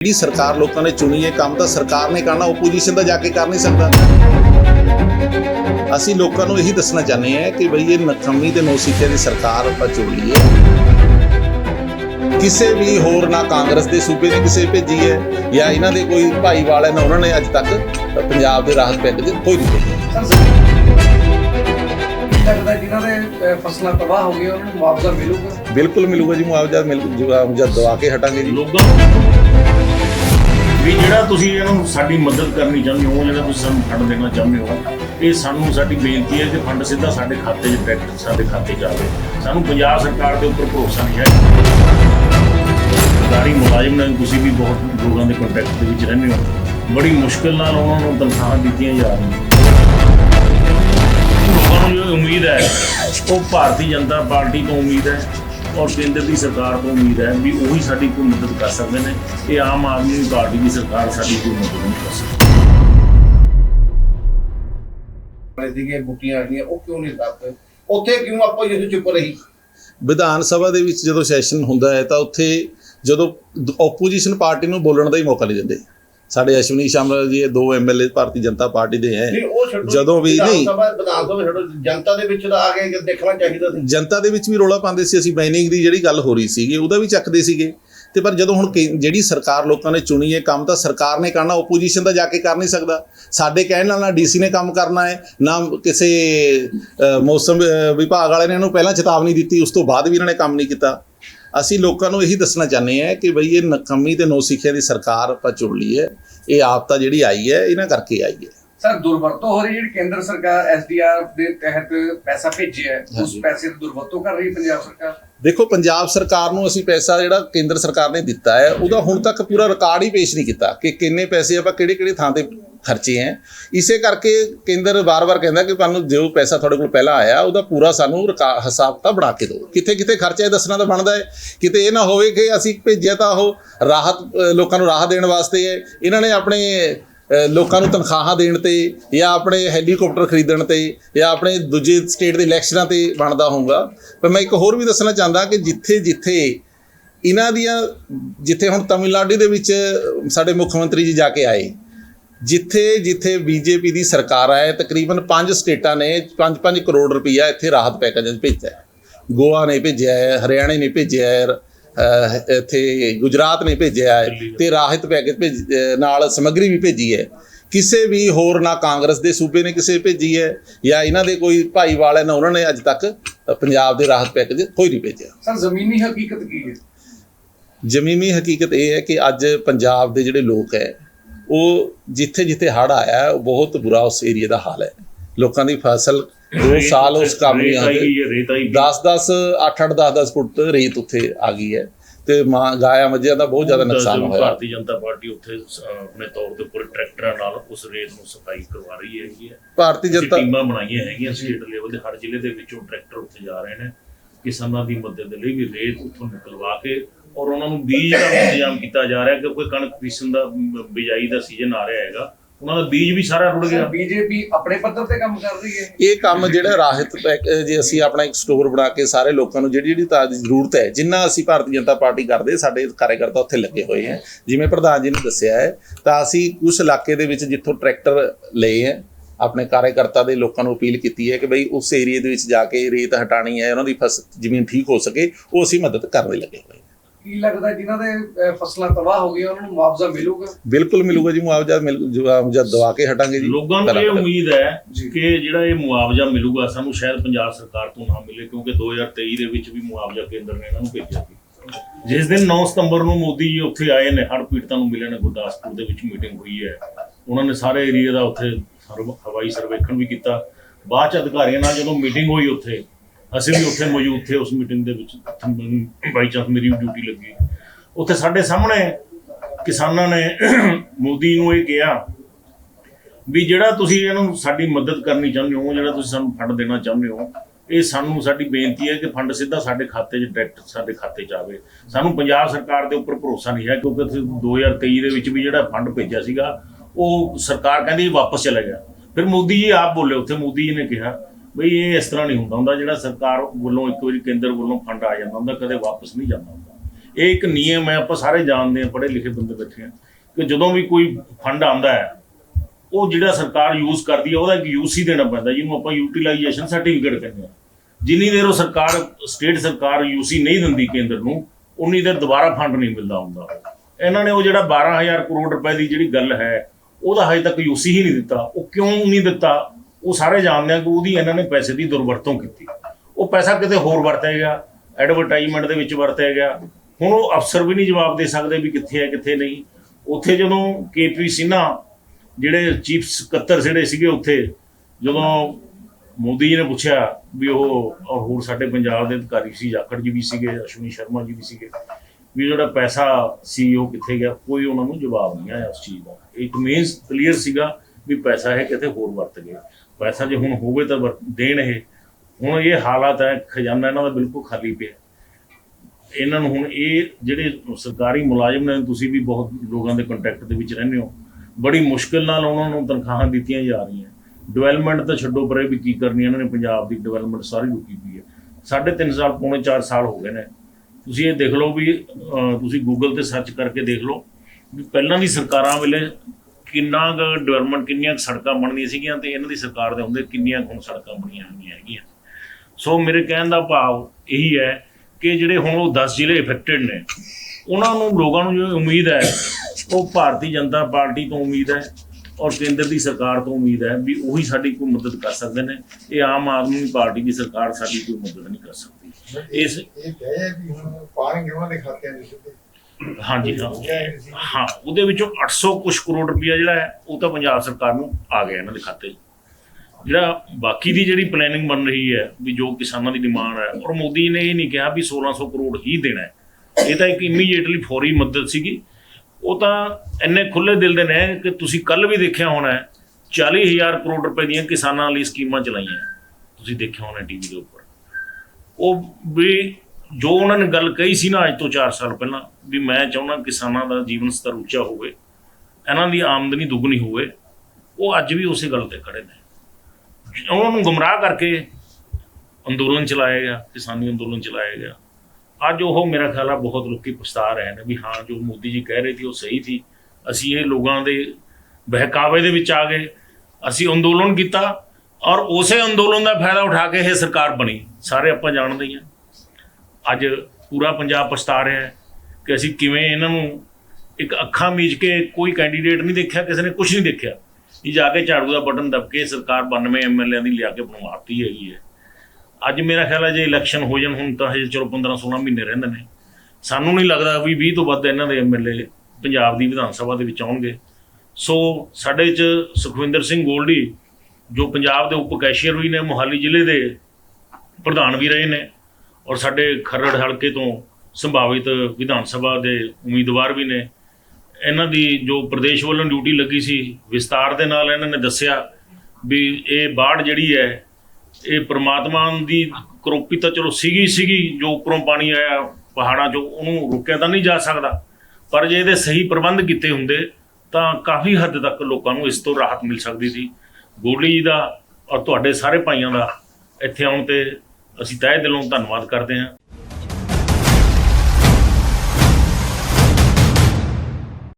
ਜਿਹੜੀ ਸਰਕਾਰ ਲੋਕਾਂ ਨੇ ਚੁਣੀ ਹੈ ਕੰਮ ਤਾਂ ਸਰਕਾਰ ਨੇ ਕਰਨਾ ਓਪੋਜੀਸ਼ਨ ਤਾਂ ਜਾ ਕੇ ਕਰ ਨਹੀਂ ਸਕਦਾ। ਅਸੀਂ ਲੋਕਾਂ ਨੂੰ ਇਹੀ ਦੱਸਣਾ ਚਾਹੁੰਦੇ ਹਾਂ ਕਿ ਬਈ ਇਹ ਨਕਮੀ ਤੇ ਨੌਸਿੱਖਿਆ ਦੀ ਸਰਕਾਰ ਆਪਾਂ ਚੁਣ ਹੈ ਕਿਸੇ ਵੀ ਹੋਰ ਨਾ ਕਾਂਗਰਸ ਦੇ ਸੂਬੇ ਨੇ ਕਿਸੇ ਭੇਜੀ ਹੈ ਜਾਂ ਇਹਨਾਂ ਦੇ ਕੋਈ ਭਾਈਵਾਲ ਹੈ ਨਾ ਉਹਨਾਂ ਨੇ ਅੱਜ ਤੱਕ ਪੰਜਾਬ ਦੇ ਰਾਹਤ ਪੈਕੇਜ ਕੋਈ ਨਹੀਂ ਲੱਗਦਾ ਜਿਨ੍ਹਾਂ ਦੇ ਫਸਲਾਂ ਤਬਾਹ ਹੋ ਗਈਆਂ ਉਹਨਾਂ ਨੂੰ ਮੁਆਵਜ਼ਾ ਮਿਲੂਗਾ। ਬਿਲਕੁਲ ਮਿਲੂਗਾ ਜੀ ਮੁਆਵਜ਼ਾ ਮਿਲ ਮੁਆਵਜ਼ਾ ਦਵਾ ਕੇ ਹਟਾਂਗੇ ਜੀ। ਲੋਕਾਂ ਨੂੰ ਵੀ ਜਿਹੜਾ ਤੁਸੀਂ ਇਹਨਾਂ ਨੂੰ ਸਾਡੀ ਮਦਦ ਕਰਨੀ ਚਾਹੁੰਦੇ ਹੋ ਜਿਹੜਾ ਤੁਸੀਂ ਸਾਨੂੰ ਫੰਡ ਦੇਣਾ ਚਾਹੁੰਦੇ ਹੋ, ਇਹ ਸਾਨੂੰ ਸਾਡੀ ਬੇਨਤੀ ਹੈ ਕਿ ਫੰਡ ਸਿੱਧਾ ਸਾਡੇ ਖਾਤੇ 'ਚ ਡਾਇਰੈਕਟ ਸਾਡੇ ਖਾਤੇ 'ਚ ਆਵੇ। ਸਾਨੂੰ ਪੰਜਾਬ ਸਰਕਾਰ ਦੇ ਉੱਪਰ ਭਰੋਸਾ ਨਹੀਂ ਹੈ। ਸਰਕਾਰੀ ਮੁਲਾਜ਼ਮ ਨੇ ਤੁਸੀਂ ਵੀ ਬਹੁਤ ਲੋਕਾਂ ਦੇ ਕੰਟੈਕਟ ਦੇ ਵਿੱਚ ਰਹਿੰਦੇ ਹੋ। ਬੜੀ ਮੁਸ਼ਕਿਲ ਨਾਲ ਉਹਨਾਂ ਨੂੰ ਤਨਖਾਹਾਂ ਦਿੱਤੀਆਂ ਜਾ ਰਹੀਆਂ। ਲੋਕਾਂ ਨੂੰ ਉਮੀਦ ਹੈ, ਉਹ ਭਾਰਤੀ ਜਨਤਾ ਪਾਰਟੀ ਤੋਂ ਉਮੀਦ ਹੈ ਔਰ ਕੇਂਦਰ ਦੀ ਸਰਕਾਰ ਤੋਂ ਉਮੀਦ ਹੈ ਵੀ ਉਹੀ ਸਾਡੀ ਕੋਈ ਮਦਦ ਕਰ ਸਕਦੇ ਨੇ। ਇਹ ਆਮ ਆਦਮੀ ਪਾਰਟੀ ਦੀ ਸਰਕਾਰ ਸਾਡੀ ਕੋਈ ਮਦਦ ਨਹੀਂ ਕਰ ਸਕਦੀ। ਸੀਗੇ ਬੁੱਟੀਆਂ ਆ ਗਈਆਂ ਉਹ ਕਿਉਂ ਨਹੀਂ ਦੱਸਦੇ ਉੱਥੇ ਕਿਉਂ ਆਪਾਂ ਜਿਸ ਚੁੱਪ ਰਹੀ ਵਿਧਾਨ ਸਭਾ ਦੇ ਵਿੱਚ ਜਦੋਂ ਸੈਸ਼ਨ ਹੁੰਦਾ ਹੈ ਤਾਂ ਉੱਥੇ ਜਦੋਂ ਆਪੋਜੀਸ਼ਨ ਪਾਰਟੀ ਨੂੰ ਬੋਲਣ ਦਾ ਹੀ ਮੌਕਾ ਨਹੀਂ ਦਿੰਦੇ। ਸਾਡੇ ਅਸ਼ਵਨੀ ਸ਼ਾਮਲ ਜੀ ਇਹ ਦੋ ਐਮਐਲਏ ਭਾਰਤੀ ਜਨਤਾ ਪਾਰਟੀ ਦੇ ਹੈ। ਜਦੋਂ ਵੀ- ਨਹੀਂ। ਸਭਾ ਵਿਧਾਨ ਸਭਾ ਛੱਡੋ ਜਨਤਾ ਦੇ ਵਿੱਚ ਤਾਂ ਆ ਕੇ ਦੇਖਣਾ ਚਾਹੀਦਾ ਸੀ। ਜਨਤਾ ਦੇ ਵਿੱਚ ਵੀ ਰੋਲਾ ਪਾਉਂਦੇ ਸੀ ਅਸੀਂ ਮਾਈਨਿੰਗ ਦੀ ਜਿਹੜੀ ਗੱਲ ਹੋ ਰਹੀ ਸੀਗੀ ਉਹਦਾ ਵੀ ਚੱਕਦੇ ਸੀਗੇ। ਤੇ ਪਰ ਜਦੋਂ ਹੁਣ ਜਿਹੜੀ ਸਰਕਾਰ ਲੋਕਾਂ ਨੇ ਚੁਣੀ ਹੈ ਕੰਮ ਤਾਂ ਸਰਕਾਰ ਨੇ ਕਰਨਾ ਓਪੋਜੀਸ਼ਨ ਤਾਂ ਜਾ ਕੇ ਕਰ ਨਹੀਂ ਸਕਦਾ। ਸਾਡੇ ਕਹਿਣ ਨਾਲ ਨਾ ਡੀਸੀ ਨੇ ਕੰਮ ਕਰਨਾ ਹੈ ਨਾ ਕਿਸੇ ਮੌਸਮ ਵਿਭਾਗ ਵਾਲੇ ਨੇ ਇਹਨੂੰ ਪਹਿਲਾਂ ਚੇਤਾਵਨੀ ਦਿੱਤੀ ਉਸ ਤੋਂ ਬਾਅਦ ਵੀ ਇਹਨਾਂ ਨੇ ਕੰਮ ਨਹੀਂ ਕੀਤਾ। ਅਸੀਂ ਲੋਕਾਂ ਨੂੰ ਇਹੀ ਦੱਸਣਾ ਚਾਹੁੰਦੇ ਹਾਂ ਕਿ ਬਈ ਇਹ ਨਕਮੀ ਤੇ ਨੌਸਿੱਖਿਆ ਦੀ ਸਰਕਾਰ ਆਪਾਂ ਚੁਣ ਲਈ ਹੈ। ਇਹ ਆਪਤਾ ਜਿਹੜੀ ਆਈ ਹੈ, ਇਹਨਾਂ ਕਰਕੇ ਆਈ ਹੈ। ਸਰ ਦੁਰਵਰਤੋਂ ਹੋ ਰਹੀ ਜਿਹੜੀ ਕੇਂਦਰ ਸਰਕਾਰ ਐਸਡੀਆਰ ਦੇ ਤਹਿਤ ਪੈਸਾ ਭੇਜਿਆ ਹੈ ਉਸ। ਪੈਸੇ ਦੀ ਦੁਰਵਰਤੋਂ ਕਰ ਰਹੀ ਹੈ ਪੰਜਾਬ ਸਰਕਾਰ? ਦੇਖੋ ਪੰਜਾਬ ਸਰਕਾਰ ਨੂੰ ਅਸੀਂ ਪੈਸਾ ਜਿਹੜਾ ਕੇਂਦਰ ਸਰਕਾਰ ਨੇ ਦਿੱਤਾ ਹੈ ਉਹਦਾ ਹੁਣ ਤੱਕ ਪੂਰਾ ਰਿਕਾਰਡ ਹੀ ਪੇਸ਼ ਨਹੀਂ ਕੀਤਾ ਕਿ ਕਿੰਨੇ ਪੈਸੇ ਆਪਾਂ ਕਿਹੜੇ ਕਿਹੜੇ ਥਾਂ ਤੇ ਖਰਚੇ ਹੈ। ਇਸੇ ਕਰਕੇ ਕੇਂਦਰ ਵਾਰ-ਵਾਰ ਕਹਿੰਦਾ ਕਿ ਤੁਹਾਨੂੰ ਜੋ ਪੈਸਾ ਤੁਹਾਡੇ ਕੋਲ ਪਹਿਲਾਂ ਆਇਆ ਉਹਦਾ ਪੂਰਾ ਸਾਨੂੰ ਹਿਸਾਬ ਤਾਂ ਬਣਾ ਕੇ ਦਿਓ। ਕਿੱਥੇ ਕਿੱਥੇ ਖਰਚਾ ਇਹ ਦੱਸਣਾ ਤਾਂ ਬਣਦਾ ਹੈ। ਕਿਤੇ ਇਹ ਨਾ ਹੋਵੇ ਕਿ ਅਸੀਂ ਭੇਜਿਆ ਤਾਂ ਉਹ ਰਾਹਤ ਲੋਕਾਂ ਨੂੰ ਰਾਹਤ ਦੇਣ ਵਾਸਤੇ ਹੈ। ਇਹਨਾਂ ਨੇ ਆਪਣੇ ਲੋਕਾਂ ਨੂੰ ਤਨਖਾਹਾਂ ਦੇਣ ਤੇ ਜਾਂ ਆਪਣੇ ਹੈਲੀਕਾਪਟਰ ਖਰੀਦਣ ਤੇ ਜਾਂ ਆਪਣੇ ਦੂਜੇ ਸਟੇਟ ਦੇ ਇਲੈਕਸ਼ਨਾਂ ਤੇ ਬਣਦਾ ਹੋਊਗਾ। ਪਰ ਮੈਂ ਇੱਕ ਹੋਰ ਵੀ ਦੱਸਣਾ ਚਾਹੁੰਦਾ ਕਿ ਜਿੱਥੇ ਜਿੱਥੇ ਇਹਨਾਂ ਦੀਆਂ, ਜਿੱਥੇ ਹੁਣ ਤਮਿਲਨਾਡੂ ਦੇ ਵਿੱਚ ਸਾਡੇ ਮੁੱਖ ਮੰਤਰੀ ਜੀ ਜਾ ਕੇ ਆਏ, ਜਿੱਥੇ ਜਿੱਥੇ ਬੀਜੇਪੀ ਦੀ ਸਰਕਾਰ ਆਏ, ਤਕਰੀਬਨ ਪੰਜ ਸਟੇਟਾਂ ਨੇ 5-5 ਕਰੋੜ ਰੁਪਈਆ ਇੱਥੇ ਰਾਹਤ ਪੈਕੇਜ ਭੇਜਿਆ ਗੋਆ ਨੇ ਭੇਜਿਆ ਹੈ, ਹਰਿਆਣਾ ਨੇ ਭੇਜਿਆ ਹੈ ਇੱਥੇ ਗੁਜਰਾਤ ਨੇ ਭੇਜਿਆ ਹੈ ਤੇ ਰਾਹਤ ਪੈਕੇਜ ਭੇਜ ਨਾਲ ਸਮੱਗਰੀ ਵੀ ਭੇਜੀ ਹੈ। ਕਿਸੇ ਵੀ ਹੋਰ ਨਾ ਕਾਂਗਰਸ ਦੇ ਸੂਬੇ ਨੇ ਕਿਸੇ ਭੇਜੀ ਹੈ ਜਾਂ ਇਹਨਾਂ ਦੇ ਕੋਈ ਭਾਈਵਾਲ ਹੈ ਨਾ ਉਹਨਾਂ ਨੇ ਅੱਜ ਤੱਕ ਪੰਜਾਬ ਦੇ ਰਾਹਤ ਪੈਕੇਜ ਕੋਈ ਨਹੀਂ ਭੇਜਿਆ। ਸਰ ਜ਼ਮੀਨੀ ਹਕੀਕਤ ਕੀ ਹੈ? ਜ਼ਮੀਨੀ ਹਕੀਕਤ ਇਹ ਹੈ ਕਿ ਅੱਜ ਪੰਜਾਬ ਦੇ ਜਿਹੜੇ ਲੋਕ ਹੈ ਉਹ ਜਿੱਥੇ ਜਿੱਥੇ ਹੜ੍ਹ ਆਇਆ ਹੈ, ਉਹ ਬਹੁਤ ਬੁਰਾ ਉਸ ਏਰੀਆ ਦਾ ਹਾਲ ਹੈ। ਲੋਕਾਂ ਦੀ ਫਸਲ 2 ਸਾਲ ਉਸ ਕੰਮ ਨਹੀਂ ਆਈ 10 10 8 8 10 10 ਫੁੱਟ ਰੇਤ ਉੱਥੇ ਆ ਗਈ ਹੈ। ਤੇ ਮਾਂ ਗਾਇਆ ਮੱਝਾਂ ਦਾ ਬਹੁਤ ਜ਼ਿਆਦਾ ਨੁਕਸਾਨ ਹੋਇਆ। ਭਾਰਤੀ ਜਨਤਾ ਪਾਰਟੀ ਉੱਥੇ ਆਪਣੇ ਤੌਰ ਦੇ ਉੱਪਰ ਟਰੈਕਟਰਾਂ ਨਾਲ ਉਸ ਰੇਤ ਨੂੰ ਸਫ਼ਾਈ ਕਰਵਾ ਰਹੀ ਹੈਗੀ ਹੈ। ਭਾਰਤੀ ਜਨਤਾ ਟੀਮਾਂ ਬਣਾਈਆਂ ਹੈਗੀਆਂ ਸਟੇਟ ਲੈਵਲ ਦੇ ਹਰ ਜ਼ਿਲ੍ਹੇ ਦੇ ਵਿੱਚੋਂ ਟਰੈਕਟਰ ਉੱਥੇ ਜਾ ਰਹੇ ਨੇ। ਕਿਸਾਨਾਂ ਦੀ ਮਦਦ ਦੇ ਲਈ ਵੀ ਰੇਤ ਉੱਥੋਂ ਨਿਕਲਵਾ ਕੇ ਔਰ ਉਹਨਾਂ ਨੂੰ ਬੀਜ ਦਾ ਇੰਤਜ਼ਾਮ ਕੀਤਾ ਜਾ ਰਿਹਾ ਕਿਉਂਕਿ ਕਣਕ ਪੀਸਣ ਦਾ ਬਿਜਾਈ ਦਾ ਸੀਜ਼ਨ ਆ ਰਿਹਾ ਹੈਗਾ। ਉਹਨਾਂ ਦਾ ਬੀਜ ਵੀ ਸਾਰਾ ਰੁੜ ਗਿਆ। ਬੀਜੇਪੀ ਆਪਣੇ ਪੱਧਰ ਤੇ ਕੰਮ ਕਰ ਰਹੀ ਹੈ। ਇਹ ਕੰਮ ਜਿਹੜਾ ਰਾਹਤ ਪੈਕ ਜੇ ਅਸੀਂ ਆਪਣਾ ਇੱਕ ਸਟੋਰ ਬਣਾ ਕੇ ਸਾਰੇ ਲੋਕਾਂ ਨੂੰ ਜਿਹੜੀ ਜਿਹੜੀ ਤਾਂ ਦੀ ਜ਼ਰੂਰਤ ਹੈ ਜਿੰਨਾ ਅਸੀਂ ਭਾਰਤੀ ਜਨਤਾ ਪਾਰਟੀ ਕਰਦੇ ਸਾਡੇ ਕਾਰਜਕਰਤਾ ਉੱਥੇ ਲੱਗੇ ਹੋਏ ਹੈ। ਜਿਵੇਂ ਪ੍ਰਧਾਨ ਜੀ ਨੇ ਦੱਸਿਆ ਹੈ ਤਾਂ ਅਸੀਂ ਉਸ ਇਲਾਕੇ ਦੇ ਵਿੱਚ ਜਿੱਥੋਂ ਟਰੈਕਟਰ ਲਏ ਹੈ ਆਪਣੇ ਕਾਰਜਕਰਤਾ ਦੇ ਲੋਕਾਂ ਨੂੰ ਅਪੀਲ ਕੀਤੀ ਹੈ ਕਿ ਬਈ ਉਸ ਏਰੀਆ ਦੇ ਵਿੱਚ ਜਾ ਕੇ ਰੇਤ ਹਟਾਣੀ ਹੈ ਉਹਨਾਂ ਦੀ ਫਸ ਜ਼ਮੀਨ ਠੀਕ ਹੋ ਸਕੇ ਉਹ ਅਸੀਂ ਮਦਦ ਕਰਨ ਦੇ ਲੱਗੇ ਹੋਏ ਹਾਂ। ਕੀ ਲੱਗਦਾ ਜਿਨ੍ਹਾਂ ਦੇ ਫਸਲਾਂ ਤਬਾਹ ਹੋ ਗਈਆਂ ਉਹਨਾਂ ਨੂੰ ਮੁਆਵਜ਼ਾ ਮਿਲੂਗਾ? ਬਿਲਕੁਲ ਮਿਲੂਗਾ ਜੀ ਮੁਆਵਜ਼ਾ ਮਿਲ ਮੁਆਵਜ਼ਾ ਦਵਾ ਕੇ ਹਟਾਂਗੇ ਜੀ। ਲੋਕਾਂ ਨੂੰ ਇਹ। ਉਮੀਦ ਹੈ। ਕਿ ਜਿਹੜਾ ਇਹ ਮੁਆਵਜ਼ਾ ਮਿਲੂਗਾ ਸਾਨੂੰ ਸ਼ਾਇਦ ਪੰਜਾਬ ਸਰਕਾਰ ਤੋਂ ਨਾ ਮਿਲੇ ਕਿਉਂਕਿ 2023 ਦੇ ਵਿੱਚ ਵੀ ਮੁਆਵਜ਼ਾ ਕੇਂਦਰ ਨੇ ਇਹਨਾਂ ਨੂੰ ਭੇਜਿਆ ਸੀ। ਜਿਸ ਦਿਨ 9 ਸਤੰਬਰ ਨੂੰ ਮੋਦੀ ਜੀ ਉੱਥੇ ਆਏ ਨੇ ਹੜ੍ਹ ਪੀੜਤਾਂ ਨੂੰ ਮਿਲਣ ਗੁਰਦਾਸਪੁਰ ਦੇ ਵਿੱਚ ਮੀਟਿੰਗ ਹੋਈ ਹੈ। ਉਹਨਾਂ ਨੇ ਸਾਰੇ ਏਰੀਆ ਦਾ ਉੱਥੇ ਸਰਵ- ਹਵਾਈ ਸਰਵੇਖਣ ਵੀ ਕੀਤਾ। ਬਾਅਦ ਚ ਅਧਿਕਾਰੀਆਂ ਨਾਲ ਜਦੋਂ ਮੀਟਿੰਗ ਹੋਈ ਉੱਥੇ ਅਸੀਂ ਵੀ ਉੱਥੇ ਮੌਜੂਦ ਥੇ ਉਸ ਮੀਟਿੰਗ ਦੇ ਵਿੱਚ ਬਾਈ ਚਾਂਸ ਮੇਰੀ ਵੀ ਡਿਊਟੀ ਲੱਗੀ। ਉੱਥੇ ਸਾਡੇ ਸਾਹਮਣੇ ਕਿਸਾਨਾਂ ਨੇ ਮੋਦੀ ਨੂੰ ਇਹ ਕਿਹਾ ਵੀ ਜਿਹੜਾ ਤੁਸੀਂ ਇਹਨੂੰ ਸਾਡੀ ਮਦਦ ਕਰਨੀ ਚਾਹੁੰਦੇ ਹੋ, ਜਿਹੜਾ ਤੁਸੀਂ ਸਾਨੂੰ ਫੰਡ ਦੇਣਾ ਚਾਹੁੰਦੇ ਹੋ, ਇਹ ਸਾਨੂੰ ਸਾਡੀ ਬੇਨਤੀ ਹੈ ਕਿ ਫੰਡ ਸਿੱਧਾ ਸਾਡੇ ਖਾਤੇ 'ਚ ਡਾਇਰੈਕਟ ਸਾਡੇ ਖਾਤੇ 'ਚ ਆਵੇ। ਸਾਨੂੰ ਪੰਜਾਬ ਸਰਕਾਰ ਦੇ ਉੱਪਰ ਭਰੋਸਾ ਨਹੀਂ ਹੈ ਕਿਉਂਕਿ ਤੁਸੀਂ 2023 ਦੇ ਵਿੱਚ ਵੀ ਜਿਹੜਾ ਫੰਡ ਭੇਜਿਆ ਸੀਗਾ, ਉਹ ਸਰਕਾਰ ਕਹਿੰਦੀ ਵਾਪਸ ਚਲਾ ਗਿਆ। ਫਿਰ ਮੋਦੀ ਜੀ ਆਪ ਬੋਲੇ, ਉੱਥੇ ਮੋਦੀ ਜੀ ਨੇ ਕਿਹਾ ਬਈ ਇਹ ਇਸ ਤਰ੍ਹਾਂ ਨਹੀਂ ਹੁੰਦਾ ਹੁੰਦਾ ਜਿਹੜਾ ਸਰਕਾਰ ਵੱਲੋਂ ਇੱਕ ਵਾਰੀ ਕੇਂਦਰ ਵੱਲੋਂ ਫੰਡ ਆ ਜਾਂਦਾ ਹੁੰਦਾ, ਕਦੇ ਵਾਪਸ ਨਹੀਂ ਜਾਂਦਾ ਹੁੰਦਾ। ਇਹ ਇੱਕ ਨਿਯਮ ਹੈ, ਆਪਾਂ ਸਾਰੇ ਜਾਣਦੇ ਹਾਂ ਪੜ੍ਹੇ ਲਿਖੇ ਬੰਦੇ ਬੈਠੇ ਆ ਕਿ ਜਦੋਂ ਵੀ ਕੋਈ ਫੰਡ ਆਉਂਦਾ ਹੈ, ਉਹ ਜਿਹੜਾ ਸਰਕਾਰ ਯੂਜ਼ ਕਰਦੀ ਹੈ, ਉਹਦਾ ਇੱਕ ਯੂਸੀ ਦੇਣਾ ਪੈਂਦਾ, ਜਿਹਨੂੰ ਆਪਾਂ ਯੂਟਿਲਾਈਜੇਸ਼ਨ ਸਰਟੀਫਿਕੇਟ ਕਹਿੰਦੇ ਆ ਜਿੰਨੀ ਦੇਰ ਉਹ ਸਰਕਾਰ ਸਟੇਟ ਸਰਕਾਰ ਯੂਸੀ ਨਹੀਂ ਦਿੰਦੀ ਕੇਂਦਰ ਨੂੰ, ਉਨੀ ਦੇਰ ਦੁਬਾਰਾ ਫੰਡ ਨਹੀਂ ਮਿਲਦਾ ਹੁੰਦਾ। ਇਹਨਾਂ ਨੇ ਉਹ ਜਿਹੜਾ 12000 ਕਰੋੜ ਰੁਪਏ ਦੀ ਜਿਹੜੀ ਗੱਲ ਹੈ, ਉਹਦਾ ਹਜੇ ਤੱਕ ਯੂਸੀ ਹੀ ਨਹੀਂ ਦਿੱਤਾ। ਉਹ ਕਿਉਂ ਨਹੀਂ ਦਿੱਤਾ? ਉਹ ਸਾਰੇ ਜਾਣਦੇ ਆ ਕਿ ਉਹਦੀ ਇਹਨਾਂ ਨੇ ਪੈਸੇ ਦੀ ਦੁਰਵਰਤੋਂ ਕੀਤੀ। ਉਹ ਪੈਸਾ ਕਿਤੇ ਹੋਰ ਵਰਤਿਆ ਗਿਆ ਐਡਵਰਟਾਈਜ਼ਮੈਂਟ ਦੇ ਵਿੱਚ ਵਰਤਿਆ ਗਿਆ। ਹੁਣ ਉਹ ਅਫਸਰ ਵੀ ਨਹੀਂ ਜਵਾਬ ਦੇ ਸਕਦੇ ਵੀ ਕਿੱਥੇ ਹੈ, ਕਿੱਥੇ ਨਹੀਂ। ਉੱਥੇ ਜਦੋਂ ਕੇਪੀ ਸਿਨਹਾ ਜਿਹੜੇ ਚੀਫ ਸਕੱਤਰ ਜਿਹੜੇ ਸੀਗੇ ਉੱਥੇ, ਜਦੋਂ ਮੋਦੀ ਜੀ ਨੇ ਪੁੱਛਿਆ ਵੀ ਉਹ ਹੋਰ ਸਾਡੇ ਪੰਜਾਬ ਦੇ ਅਧਿਕਾਰੀ ਸੀ, ਜਾਖੜ ਜੀ ਵੀ ਸੀਗੇ, ਅਸ਼ਵਨੀ ਸ਼ਰਮਾ ਜੀ ਵੀ ਸੀਗੇ, ਵੀ ਜਿਹੜਾ ਪੈਸਾ ਸੀ ਉਹ ਕਿੱਥੇ ਗਿਆ, ਕੋਈ ਉਹਨਾਂ ਨੂੰ ਜਵਾਬ ਨਹੀਂ ਆਇਆ ਉਸ ਚੀਜ਼ ਦਾ। ਇਟ ਮੀਨਸ ਕਲੀਅਰ ਸੀਗਾ ਵੀ ਪੈਸਾ ਹੈ, ਕਿਤੇ ਹੋਰ ਵਰਤ ਗਿਆ। ਪੈਸਾ ਜੇ ਹੁਣ ਹੋਵੇ ਤਾਂ ਵਰ- ਦੇਣ ਇਹ। ਹੁਣ ਇਹ ਹਾਲਾਤ ਹੈ, ਖਜ਼ਾਨਾ ਇਹਨਾਂ ਦਾ ਬਿਲਕੁਲ ਖਾਲੀ ਪਿਆ। ਇਹਨਾਂ ਨੂੰ ਹੁਣ ਇਹ ਜਿਹੜੇ ਸਰਕਾਰੀ ਮੁਲਾਜ਼ਮ ਨੇ, ਤੁਸੀਂ ਵੀ ਬਹੁਤ ਲੋਕਾਂ ਦੇ ਕੰਟੈਕਟ ਦੇ ਵਿੱਚ ਰਹਿੰਦੇ ਹੋ। ਬੜੀ ਮੁਸ਼ਕਿਲ ਨਾਲ ਉਹਨਾਂ ਨੂੰ ਤਨਖਾਹਾਂ ਦਿੱਤੀਆਂ ਜਾ ਰਹੀਆਂ। ਡਿਵੈਲਪਮੈਂਟ ਤਾਂ ਛੱਡੋ ਪਰੇ ਵੀ ਕੀ ਕਰਨੀ ਇਹਨਾਂ ਨੇ, ਪੰਜਾਬ ਦੀ ਡਿਵੈਲਪਮੈਂਟ ਸਾਰੀ ਰੁਕੀ ਪਈ ਹੈ। ਸਾਢੇ ਤਿੰਨ ਸਾਲ, ਪੌਣੇ 4 ਸਾਲ ਹੋ ਗਏ ਨੇ। ਤੁਸੀਂ ਇਹ ਦੇਖ ਲਓ ਵੀ ਤੁਸੀਂ ਗੂਗਲ ਤੇ ਸਰਚ ਕਰਕੇ ਦੇਖ ਲਓ ਵੀ ਪਹਿਲਾਂ ਦੀ ਸਰਕਾਰਾਂ ਵੇਲੇ ਕਿੰਨਾ ਕੁ ਡਿਵੈਲਪਮੈਂਟ ਕਿੰਨੀਆਂ ਸੜਕਾਂ ਬਣਦੀਆਂ ਸੀਗੀਆਂ ਤੇ ਇਹਨਾਂ ਦੀ ਸਰਕਾਰ ਦੇ ਹੁੰਦੇ ਕਿੰਨੀਆਂ ਹੁਣ ਸੜਕਾਂ ਬਣੀਆਂ ਹੋਈਆਂ ਹੈਗੀਆਂ। ਸੋ ਮੇਰੇ ਕਹਿਣ ਦਾ ਭਾਵ ਇਹੀ ਹੈ ਕਿ ਜਿਹੜੇ ਹੁਣ ਉਹ 10 ਜ਼ਿਲ੍ਹੇ ਇਫੈਕਟਡ ਨੇ ਉਹਨਾਂ ਨੂੰ ਲੋਕਾਂ ਨੂੰ ਜੋ ਉਮੀਦ ਹੈ ਉਹ ਭਾਰਤੀ ਜਨਤਾ ਪਾਰਟੀ ਤੋਂ ਉਮੀਦ ਹੈ ਔਰ ਕੇਂਦਰ ਦੀ ਸਰਕਾਰ ਤੋਂ ਉਮੀਦ ਹੈ ਵੀ ਉਹੀ ਸਾਡੀ ਕੋਈ ਮਦਦ ਕਰ ਸਕਦੇ ਨੇ। ਇਹ ਆਮ ਆਦਮੀ ਪਾਰਟੀ ਦੀ ਸਰਕਾਰ ਸਾਡੀ ਕੋਈ ਮਦਦ ਨਹੀਂ ਕਰ ਸਕਦੀ। ਇਸ ਇਹ ਕਹੇ ਵੀ ਹੁਣ ਪਾਣਗੇ ਉਹਨਾਂ ਦੇ ਖਾਤਿਆਂ ਦੇ ਸਿੱਧੇ ਹਾਂਜੀ, ਹਾਂ। ਹਾਂ, ਉਹਦੇ ਵਿੱਚੋਂ 800 ਕੁਛ ਕਰੋੜ ਰੁਪਇਆ ਜਿਹੜਾ ਹੈ, ਉਹ ਤਾਂ ਪੰਜਾਬ ਸਰਕਾਰ ਨੂੰ ਆ ਗਿਆ ਇਹਨਾਂ ਦੇ ਖਾਤੇ 'ਚ। ਜਿਹੜਾ ਬਾਕੀ ਦੀ ਜਿਹੜੀ ਪਲੈਨਿੰਗ ਬਣ ਰਹੀ ਹੈ, ਵੀ ਜੋ ਕਿਸਾਨਾਂ ਦੀ ਡਿਮਾਂਡ ਹੈ, ਔਰ ਮੋਦੀ ਨੇ ਇਹ ਨਹੀਂ ਕਿਹਾ ਵੀ 1600 ਕਰੋੜ ਹੀ ਦੇਣਾ ਹੈ। ਇਹ ਤਾਂ ਇੱਕ ਇਮੀਡੀਏਟਲੀ ਫੌਰੀ ਮਦਦ ਸੀਗੀ। ਉਹ ਤਾਂ ਇੰਨੇ ਖੁੱਲੇ ਦਿਲ ਦੇ ਨੇ ਕਿ ਤੁਸੀਂ ਕੱਲ ਵੀ ਦੇਖਿਆ ਹੋਣਾ ਹੈ 40000 ਕਰੋੜ ਰੁਪਏ ਦੀਆਂ ਕਿਸਾਨਾਂ ਲਈ ਸਕੀਮਾਂ ਚਲਾਈਆਂ। ਤੁਸੀਂ ਦੇਖਿਆ ਹੋਣਾ ਟੀਵੀ ਦੇ ਉੱਪਰ। ਉਹ ਵੀ ਜੋ ਉਹਨਾਂ ਨੇ ਗੱਲ ਕਹੀ ਸੀ ਨਾ ਅੱਜ ਤੋਂ 4 ਸਾਲ ਪਹਿਲਾਂ ਵੀ ਮੈਂ ਚਾਹੁੰਦਾ ਕਿਸਾਨਾਂ ਦਾ ਜੀਵਨ ਸਤਰ ਉੱਚਾ ਹੋਵੇ, ਇਹਨਾਂ ਦੀ ਆਮਦਨੀ ਦੁੱਗਣੀ ਹੋਵੇ, ਉਹ ਅੱਜ ਵੀ ਉਸੇ ਗੱਲ ਤੇ ਖੜੇ ਨੇ। ਉਹਨਾਂ ਨੂੰ ਗੁੰਮਰਾਹ ਕਰਕੇ ਅੰਦੋਲਨ ਚਲਾਇਆ ਗਿਆ, ਕਿਸਾਨੀ ਅੰਦੋਲਨ ਚਲਾਇਆ ਗਿਆ। ਅੱਜ ਉਹ ਮੇਰਾ ਖਿਆਲ ਆ ਬਹੁਤ ਲੋਕੀ ਪਛਤਾ ਰਹੇ ਨੇ ਵੀ ਹਾਂ, ਜੋ ਮੋਦੀ ਜੀ ਕਹਿ ਰਹੇ ਸੀ ਉਹ ਸਹੀ ਸੀ। ਅਸੀਂ ਇਹ ਲੋਕਾਂ ਦੇ ਬਹਿਕਾਵੇ ਦੇ ਵਿੱਚ ਆ ਗਏ, ਅਸੀਂ ਅੰਦੋਲਨ ਕੀਤਾ ਔਰ ਉਸੇ ਅੰਦੋਲਨ ਦਾ ਫਾਇਦਾ ਉਠਾ ਕੇ ਇਹ ਸਰਕਾਰ ਬਣੀ। ਸਾਰੇ ਆਪਾਂ ਜਾਣਦੇ ਹੀ ਹਾਂ ਅੱਜ ਪੂਰਾ ਪੰਜਾਬ ਪਛਤਾ ਰਿਹਾ ਹੈ ਕਿ ਅਸੀਂ ਕਿਵੇਂ ਇਹਨਾਂ ਨੂੰ ਇੱਕ ਅੱਖਾਂ ਮੀਚ ਕੇ ਕੋਈ ਕੈਂਡੀਡੇਟ ਨਹੀਂ ਦੇਖਿਆ, ਕਿਸੇ ਨੇ ਕੁਝ ਨਹੀਂ ਦੇਖਿਆ। ਇਹ ਜਾ ਕੇ ਝਾੜੂ ਦਾ ਬਟਨ ਦਬ ਕੇ ਸਰਕਾਰ 92 ਐਮਐਲਏ ਦੀ ਲਿਆ ਕੇ ਬਣਵਾਤੀ ਹੈਗੀ ਹੈ। ਅੱਜ ਮੇਰਾ ਖਿਆਲ ਹੈ ਜੇ ਇਲੈਕਸ਼ਨ ਹੋ ਜਾਣ ਹੁਣ ਤਾਂ ਹਜੇ ਚਲੋ 15 16 ਮਹੀਨੇ ਰਹਿੰਦੇ ਨੇ। ਸਾਨੂੰ ਨਹੀਂ ਲੱਗਦਾ ਵੀ 20 ਤੋਂ ਵੱਧ ਇਹਨਾਂ ਦੇ ਐਮਐਲਏ ਪੰਜਾਬ ਦੀ ਵਿਧਾਨ ਸਭਾ ਦੇ ਵਿੱਚ ਆਉਣਗੇ। ਸੋ ਸਾਡੇ ਚ ਸੁਖਵਿੰਦਰ ਸਿੰਘ ਗੋਲਡੀ, ਜੋ ਪੰਜਾਬ ਦੇ ਉਪ ਕੈਸ਼ੀਅਰ ਵੀ ਨੇ, ਮੋਹਾਲੀ ਜ਼ਿਲ੍ਹੇ ਦੇ ਪ੍ਰਧਾਨ ਵੀ ਰਹੇ ਨੇ ਔਰ ਸਾਡੇ ਖਰੜ ਹਲਕੇ ਤੋਂ ਸੰਭਾਵਿਤ ਵਿਧਾਨ ਸਭਾ ਦੇ ਉਮੀਦਵਾਰ ਵੀ ਨੇ। ਇਹਨਾਂ ਦੀ ਜੋ ਪ੍ਰਦੇਸ਼ ਵੱਲੋਂ ਡਿਊਟੀ ਲੱਗੀ ਸੀ, ਵਿਸਤਾਰ ਦੇ ਨਾਲ ਇਹਨਾਂ ਨੇ ਦੱਸਿਆ ਵੀ ਇਹ ਬਾੜ ਜਿਹੜੀ ਹੈ, ਇਹ ਪ੍ਰਮਾਤਮਾ ਦੀ ਕਰੋਪੀ ਤਾਂ ਚਲੋ ਸੀਗੀ ਸੀਗੀ, ਜੋ ਉੱਪਰੋਂ ਪਾਣੀ ਆਇਆ ਪਹਾੜਾਂ 'ਚੋਂ, ਉਹਨੂੰ ਰੁਕਿਆ ਤਾਂ ਨਹੀਂ ਜਾ ਸਕਦਾ। ਪਰ ਜੇ ਇਹਦੇ ਸਹੀ ਪ੍ਰਬੰਧ ਕੀਤੇ ਹੁੰਦੇ, ਤਾਂ ਕਾਫੀ ਹੱਦ ਤੱਕ ਲੋਕਾਂ ਨੂੰ ਇਸ ਤੋਂ ਰਾਹਤ ਮਿਲ ਸਕਦੀ ਸੀ। ਗੋਲੀ ਜੀ ਦਾ ਔਰ ਤੁਹਾਡੇ ਸਾਰੇ ਭਾਈਆਂ ਦਾ ਇੱਥੇ ਆਉਣ ਤੇ ਅਸੀਂ ਤਹਿ ਦਿਲੋਂ ਧੰਨਵਾਦ ਕਰਦੇ ਹਾਂ।